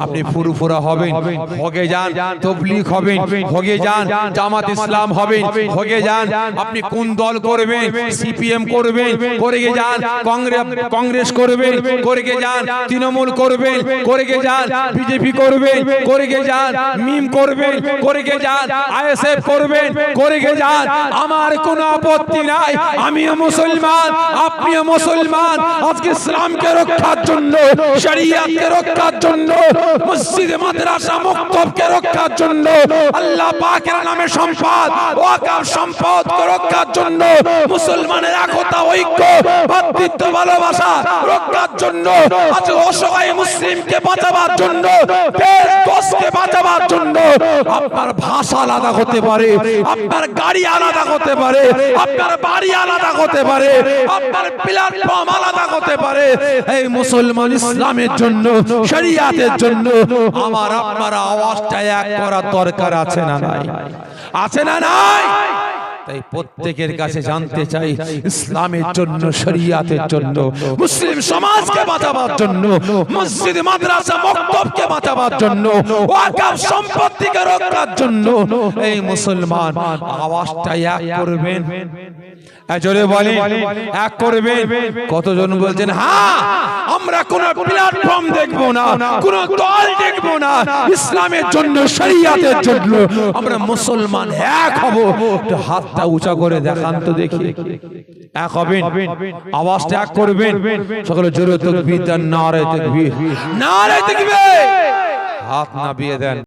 আপনি ফুরফুরা হবেন হগে যান তবলিগ হবেন হগে যান জামাত ইসলাম হবেন হগে যান আপনি কোন দল করবেন সিপিএম করবেন করে গে যান কংগ্রেস কংগ্রেস করবেন করে গে যান তৃণমূল করবেন করে গে যান বিজেপি করবেন করে গে যান মিম করবেন করে গে যান আইএসএফ করবেন করে গে যান আমার কোনো আপত্তি নাই আমিও মুসলমান আপনিও মুসলমান আজকে ইসলামকে রক্ষার জন্য শরিয়াতকে রক্ষার জন্য মসজিদে মাদ্রাসা মুক্তবকে রক্ষার জন্য আল্লাহ পাকের নামে সম্পদ, ওয়াকাফ সম্পদকে রক্ষার জন্য মুসলমানের একতা, ঐক্য, ভাতৃত্ব, ভালোবাসা রক্ষার জন্য আজ অসহায় মুসলিমকে বাঁচাবার জন্য দেশ বাঁচাবার আপনার ভাষা আলাদা হতে পারে, আপনার গাড়ি আলাদা হতে পারে, আপনার বাড়ি আলাদা হতে পারে, আপনার প্ল্যাটফর্ম আলাদা হতে পারে। এই মুসলমান ইসলামের জন্য, শরিয়াতের জন্য আমার, আপনার আওয়াজটা এক করার দরকার আছে না নাই? আছে না নাই? তাই প্রত্যেকের কাছে জানতে চাই ইসলামের জন্য শরিয়াতের জন্য মুসলিম সমাজকে বাঁচাবার জন্য মসজিদ মাদ্রাসা মক্তবকে বাঁচাবার জন্য ওয়াকাফ সম্পত্তিকে রক্ষার জন্য এই মুসলমান আওয়াজটা এক করবেন। হ্যাঁ, জোরে বলেন এক করবেন। কতজন বলছেন হ্যাঁ আমরা কোন প্ল্যাটফর্ম দেখব না কোন দল দেখব না ইসলামের জন্য শরিয়াতের জন্য। আমরা মুসলমান এক হব। হাতটা উঁচা করে দেখান তো দেখি। এক হবেন? আওয়াজটা এক করবেন? সকলে জোরে তকবীর দেন নারে তকবীর। নারে তকবীর। হাত নাবিয়ে দেন।